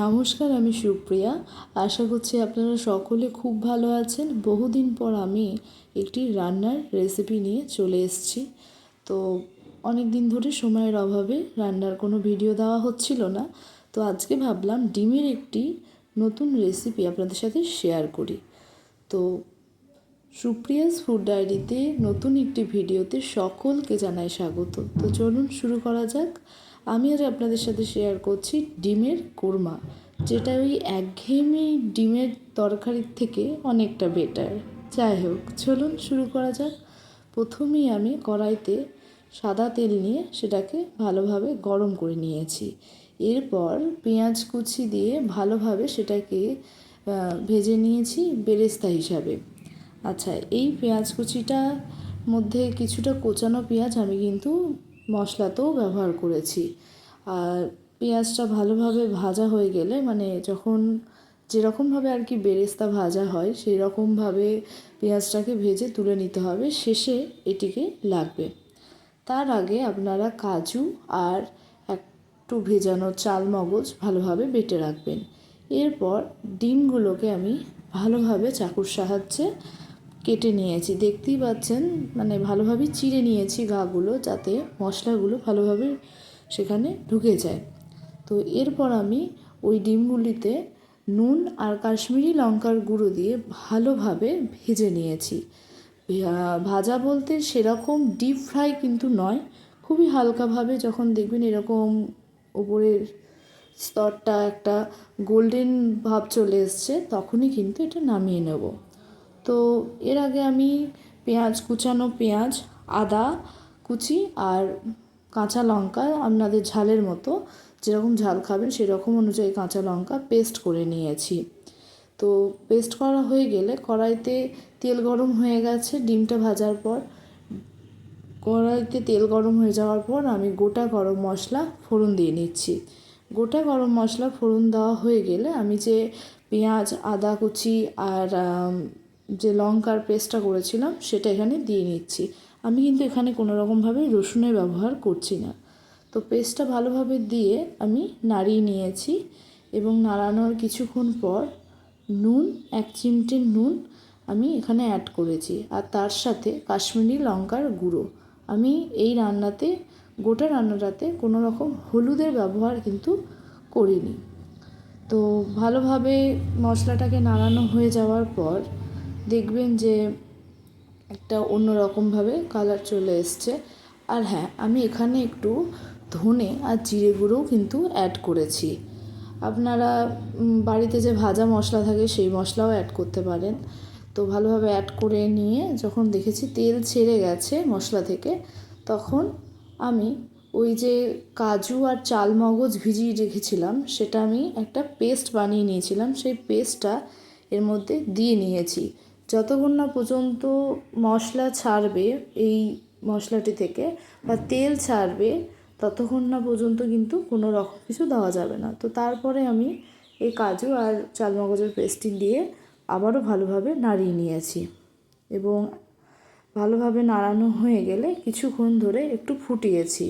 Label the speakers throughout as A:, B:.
A: নমস্কার, আমি সুপ্রিয়া। আশা করছি আপনারা সকলে খুব ভালো আছেন। বহুদিন পর আমি একটি রান্নার রেসিপি নিয়ে চলে এসেছি। তো অনেক দিন ধরে সময়ের অভাবে রান্নার কোনো ভিডিও দেওয়া হচ্ছিল না। তো আজকে ভাবলাম ডিমের একটি নতুন রেসিপি আপনাদের সাথে শেয়ার করি। তো সুপ্রিয়াস ফুড ডায়েরিতে নতুন একটি ভিডিওতে সকলকে জানাই স্বাগত। তো চলুন শুরু করা যাক। আমি আজ আপনাদের সাথে শেয়ার করছি ডিমের কোরমা, যেটা ওই একঘেয়েমি ডিমের তরকারির থেকে অনেকটা বেটার যাই হোক, চলুন শুরু করা যাক। প্রথমেই আমি কড়াইতে সাদা তেল নিয়ে সেটাকে ভালোভাবে গরম করে নিয়েছি। এরপর পেঁয়াজ কুচি দিয়ে ভালোভাবে সেটাকে ভেজে নিয়েছি বেরেস্তা হিসাবে। আচ্ছা এই পেঁয়াজ কুচিটার মধ্যে কিছুটা কোচানো পেঁয়াজ আমি কিন্তু মশলাতেও ব্যবহার করেছি। আর পেঁয়াজটা ভালোভাবে ভাজা হয়ে গেলে মানে যখন যেরকমভাবে আর কি বেরেস্তা ভাজা হয় সেই রকমভাবে পেঁয়াজটাকে ভেজে তুলে নিতে হবে, শেষে এটিকে লাগবে। তার আগে আপনারা কাজু আর একটু ভেজানো চাল মগজ ভালোভাবে বেটে রাখবেন। এরপর ডিমগুলোকে আমি ভালোভাবে চাকুর সাহায্যে কেটে নিয়েছি। দেখতেই পাচ্ছেন মানে ভালোভাবে চিড়ে নিয়েছি গাগুলো যাতে মশলাগুলো ভালোভাবে সেখানে ঢুকে যায়। তো এরপর আমি ওই ডিমগুলিতে নুন আর কাশ্মীরি লঙ্কার গুঁড়ো দিয়ে ভালোভাবে ভেজে নিয়েছি। ভাজা বলতে সেরকম ডিপ ফ্রাই কিন্তু নয়, খুবই হালকাভাবে যখন দেখবেন এরকম ওপরের স্তরটা একটা গোল্ডেন ভাব চলে এসছে, তখনই কিন্তু এটা নামিয়ে নেব। তো এর আগে আমি পেঁয়াজ কুচানো পেঁয়াজ, আদা কুচি আর কাঁচা লঙ্কা আপনাদের ঝালের মতো, যেরকম ঝাল খাবেন সেরকম অনুযায়ী কাঁচা লঙ্কা পেস্ট করে নিয়েছি। তো পেস্ট করা হয়ে গেলে কড়াইতে তেল গরম হয়ে গেছে, ডিমটা ভাজার পর। কড়াইতে তেল গরম হয়ে যাওয়ার পর আমি গোটা গরম মশলা ফোড়ন দিয়ে নিচ্ছি। গোটা গরম মশলা ফোড়ন দেওয়া হয়ে গেলে আমি যে পেঁয়াজ, আদা কুচি আর যে লঙ্কার পেস্টটা করেছিলাম, সেটা এখানে দিয়ে নিচ্ছি। আমি কিন্তু এখানে কোনো রকমভাবে রসুনের ব্যবহার করছি না। তো পেস্টটা ভালোভাবে দিয়ে আমি নাড়িয়ে নিয়েছি এবং নাড়ানোর কিছুক্ষণ পর নুন, এক চিমটে নুন আমি এখানে অ্যাড করেছি। আর তার সাথে কাশ্মীরি লঙ্কার গুঁড়ো। আমি এই রান্নাতে, গোটা রান্নাটাতে কোনো রকম হলুদের ব্যবহার কিন্তু করিনি। তো ভালোভাবে মশলাটাকে নাড়ানো হয়ে যাওয়ার পর দেখবেন যে একটা অন্য রকমভাবে কালার চলে এসছে। আর হ্যাঁ আমি এখানে একটু ধনে আর জিরে গুঁড়োও কিন্তু অ্যাড করেছি। আপনারা বাড়িতে যে ভাজা মশলা থাকে সেই মশলাও অ্যাড করতে পারেন। তো ভালোভাবে অ্যাড করে নিয়ে যখন দেখেছি তেল ছেড়ে গেছে মশলা থেকে, তখন আমি ওই যে কাজু আর চাল মগজ ভিজিয়ে রেখেছিলাম, সেটা আমি একটা পেস্ট বানিয়ে নিয়েছিলাম। সেই পেস্টটা এর মধ্যে দিয়ে নিয়েছি। যতক্ষণ না পর্যন্ত মশলা ছাড়বে এই মশলাটি থেকে বা তেল ছাড়বে, ততক্ষণ না পর্যন্ত কিন্তু কোনো রকম কিছু দেওয়া যাবে না। তো তারপরে আমি এই কাজু আর চালমগজের পেস্টটি দিয়ে আবারও ভালোভাবে নাড়িয়ে নিয়েছি এবং ভালোভাবে নাড়ানো হয়ে গেলে কিছুক্ষণ ধরে একটু ফুটিয়েছি।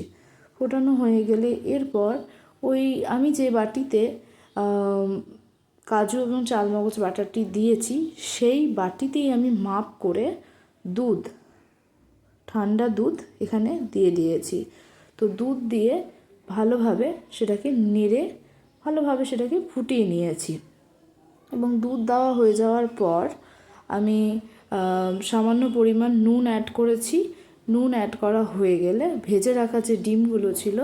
A: ফোটানো হয়ে গেলে এরপর ওই আমি যে বাটিতে কাজু এবং চালমগজ বাটারটি দিয়েছি, সেই বাটিতেই আমি মাপ করে দুধ, ঠান্ডা দুধ এখানে দিয়ে দিয়েছি। তো দুধ দিয়ে ভালোভাবে সেটাকে নেড়ে, ভালোভাবে সেটাকে ফুটিয়ে নিয়েছি। এবং দুধ দেওয়া হয়ে যাওয়ার পর আমি সামান্য পরিমাণ নুন অ্যাড করেছি। নুন অ্যাড করা হয়ে গেলে ভেজে রাখা যে ডিমগুলো ছিল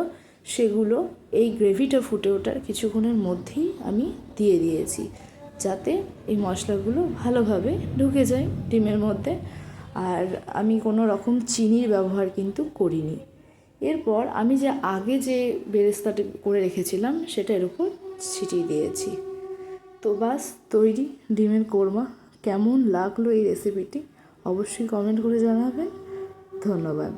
A: সেগুলো এই গ্রেভিটা ফুটে ওঠার কিছুক্ষণের মধ্যেই আমি দিয়ে দিয়েছি, যাতে এই মশলাগুলো ভালোভাবে ঢুকে যায় ডিমের মধ্যে। আর আমি কোনো রকম চিনির ব্যবহার কিন্তু করিনি। এরপর আমি যে আগে যে বেরেস্তাটি করে রেখেছিলাম সেটা এর উপর ছিটিয়ে দিয়েছি। তো বাস, তৈরি ডিমের কোরমা। কেমন লাগল এই রেসিপিটি? অবশ্যই কমেন্ট করে জানাবেন। ধন্যবাদ।